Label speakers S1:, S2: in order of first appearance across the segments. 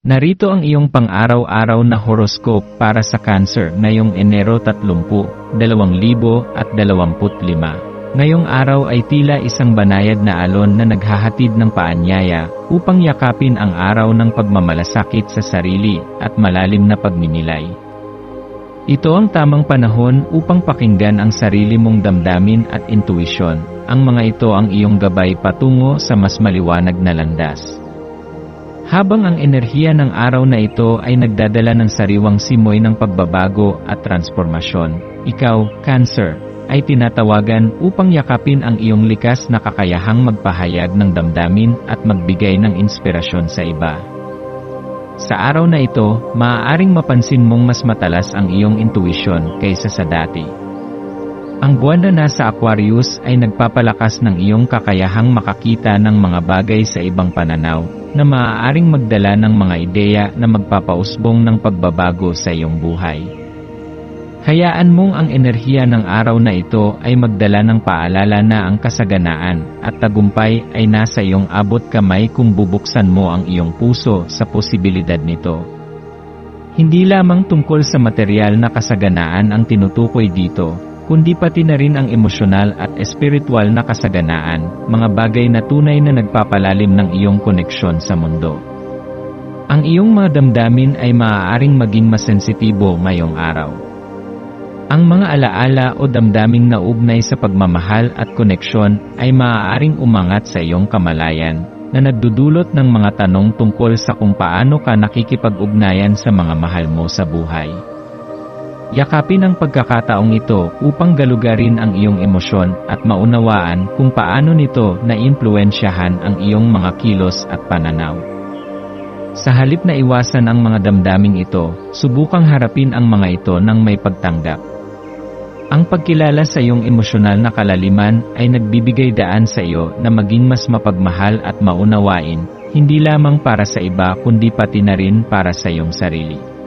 S1: Narito ang iyong pang-araw-araw na horoscope para sa Cancer ngayong Enero 30, 2025. Ngayong araw ay tila isang banayad na alon na naghahatid ng paanyaya upang yakapin ang araw ng pagmamalasakit sa sarili at malalim na pagninilay. Ito ang tamang panahon upang pakinggan ang sarili mong damdamin at intuisyon. Ang mga ito ang iyong gabay patungo sa mas maliwanag na landas. Habang ang enerhiya ng araw na ito ay nagdadala ng sariwang simoy ng pagbabago at transformasyon, ikaw, Cancer, ay tinatawagan upang yakapin ang iyong likas na kakayahang magpahayag ng damdamin at magbigay ng inspirasyon sa iba. Sa araw na ito, maaaring mapansin mong mas matalas ang iyong intuisyon kaysa sa dati. Ang buwan na nasa Aquarius ay nagpapalakas ng iyong kakayahang makakita ng mga bagay sa ibang pananaw, na maaaring magdala ng mga ideya na magpapausbong ng pagbabago sa iyong buhay. Hayaan mong ang enerhiya ng araw na ito ay magdala ng paalala na ang kasaganaan at tagumpay ay nasa iyong abot kamay kung bubuksan mo ang iyong puso sa posibilidad nito. Hindi lamang tungkol sa material na kasaganaan ang tinutukoy dito, kundi pati na rin ang emosyonal at espiritual na kasaganaan, mga bagay na tunay na nagpapalalim ng iyong koneksyon sa mundo. Ang iyong mga damdamin ay maaaring maging masensitibo ngayong araw. Ang mga alaala o damdaming naugnay sa pagmamahal at koneksyon ay maaaring umangat sa iyong kamalayan, na nagdudulot ng mga tanong tungkol sa kung paano ka nakikipag-ugnayan sa mga mahal mo sa buhay. Yakapin ang pagkakataong ito upang galugarin ang iyong emosyon at maunawaan kung paano nito naimpluensyahan ang iyong mga kilos at pananaw. Sa halip na iwasan ang mga damdaming ito, subukang harapin ang mga ito ng may pagtanggap. Ang pagkilala sa iyong emosyonal na kalaliman ay nagbibigay daan sa iyo na maging mas mapagmahal at maunawain, hindi lamang para sa iba kundi pati na rin para sa iyong sarili.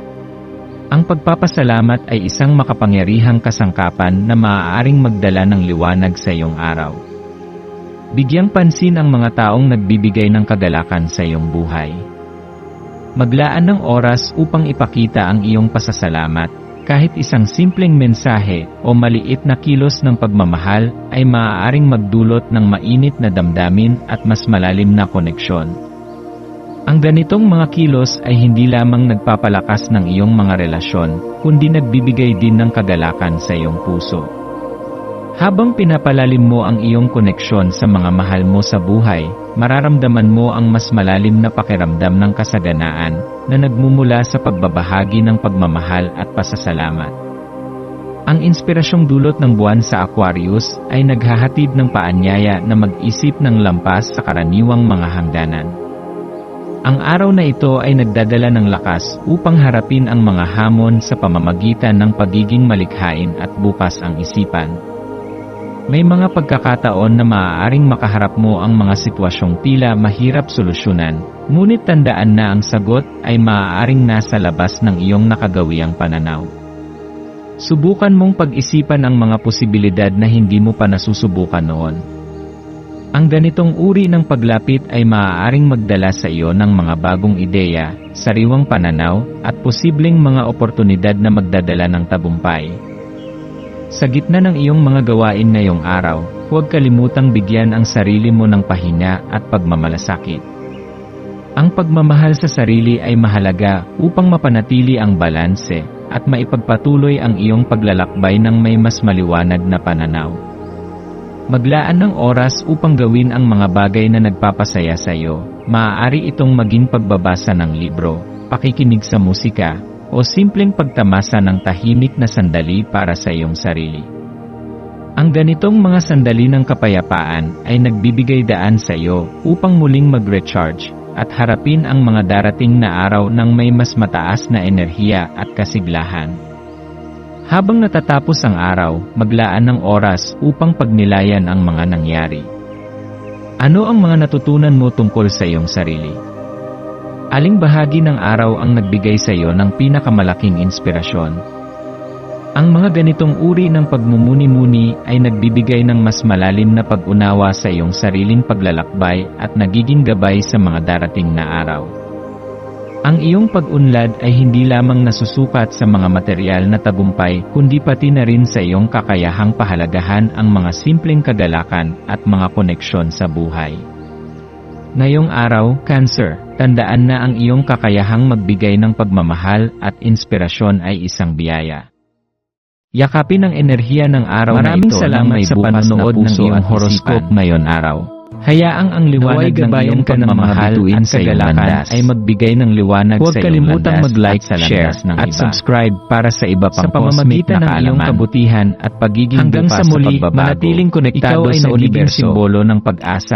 S1: Ang pagpapasalamat ay isang makapangyarihang kasangkapan na maaaring magdala ng liwanag sa iyong araw. Bigyang pansin ang mga taong nagbibigay ng kagalakan sa iyong buhay. Maglaan ng oras upang ipakita ang iyong pasasalamat, kahit isang simpleng mensahe o maliit na kilos ng pagmamahal ay maaaring magdulot ng mainit na damdamin at mas malalim na koneksyon. Ang ganitong mga kilos ay hindi lamang nagpapalakas ng iyong mga relasyon, kundi nagbibigay din ng kagalakan sa iyong puso. Habang pinapalalim mo ang iyong koneksyon sa mga mahal mo sa buhay, mararamdaman mo ang mas malalim na pakiramdam ng kasaganaan na nagmumula sa pagbabahagi ng pagmamahal at pasasalamat. Ang inspirasyong dulot ng buwan sa Aquarius ay naghahatid ng paanyaya na mag-isip ng lampas sa karaniwang mga hangganan. Ang araw na ito ay nagdadala ng lakas upang harapin ang mga hamon sa pamamagitan ng pagiging malikhain at bukas ang isipan. May mga pagkakataon na maaaring makaharap mo ang mga sitwasyong tila mahirap solusyonan, ngunit tandaan na ang sagot ay maaaring nasa labas ng iyong nakagawiang pananaw. Subukan mong pag-isipan ang mga posibilidad na hindi mo pa nasusubukan noon. Ang ganitong uri ng paglapit ay maaaring magdala sa iyo ng mga bagong ideya, sariwang pananaw, at posibleng mga oportunidad na magdadala ng tabumpay. Sa gitna ng iyong mga gawain ngayong araw, huwag kalimutang bigyan ang sarili mo ng pahinga at pagmamalasakit. Ang pagmamahal sa sarili ay mahalaga upang mapanatili ang balanse at maipagpatuloy ang iyong paglalakbay ng may mas maliwanag na pananaw. Maglaan ng oras upang gawin ang mga bagay na nagpapasaya sa iyo. Maaari itong maging pagbabasa ng libro, pakikinig sa musika, o simpleng pagtamasa ng tahimik na sandali para sa iyong sarili. Ang ganitong mga sandali ng kapayapaan ay nagbibigay daan sa iyo upang muling mag-recharge at harapin ang mga darating na araw ng may mas mataas na enerhiya at kasiglahan. Habang natatapos ang araw, maglaan ng oras upang pagnilayan ang mga nangyari. Ano ang mga natutunan mo tungkol sa iyong sarili? Aling bahagi ng araw ang nagbigay sa iyo ng pinakamalaking inspirasyon? Ang mga ganitong uri ng pagmumuni-muni ay nagbibigay ng mas malalim na pag-unawa sa iyong sariling paglalakbay at nagiging gabay sa mga darating na araw. Ang iyong pag-unlad ay hindi lamang nasusukat sa mga material na tagumpay kundi pati na rin sa iyong kakayahang pahalagahan ang mga simpleng kagalakan at mga koneksyon sa buhay. Ngayong araw, Cancer, tandaan na ang iyong kakayahang magbigay ng pagmamahal at inspirasyon ay isang biyaya. Yakapin ang enerhiya ng araw
S2: Maraming
S1: na ito
S2: salamat
S1: may
S2: sa panonood ng iyong
S1: horoscope ngayon araw. Hayaang ang liwanag ng iyong pagmamahal at kagalakan ay magbigay ng liwanag
S2: Huwag
S1: sa iyong
S2: kalimutang
S1: landas
S2: mag-like,
S1: at sa
S2: share,
S1: ng
S2: at
S1: iba.
S2: subscribe
S1: para sa iba pang
S2: sa pamamagitan ng iyong
S1: kabutihan at pagiging
S2: Hanggang sa muli, manatiling konektado
S1: Ikaw ay
S2: sa
S1: nagiging
S2: universo.
S1: simbolo ng pag-asa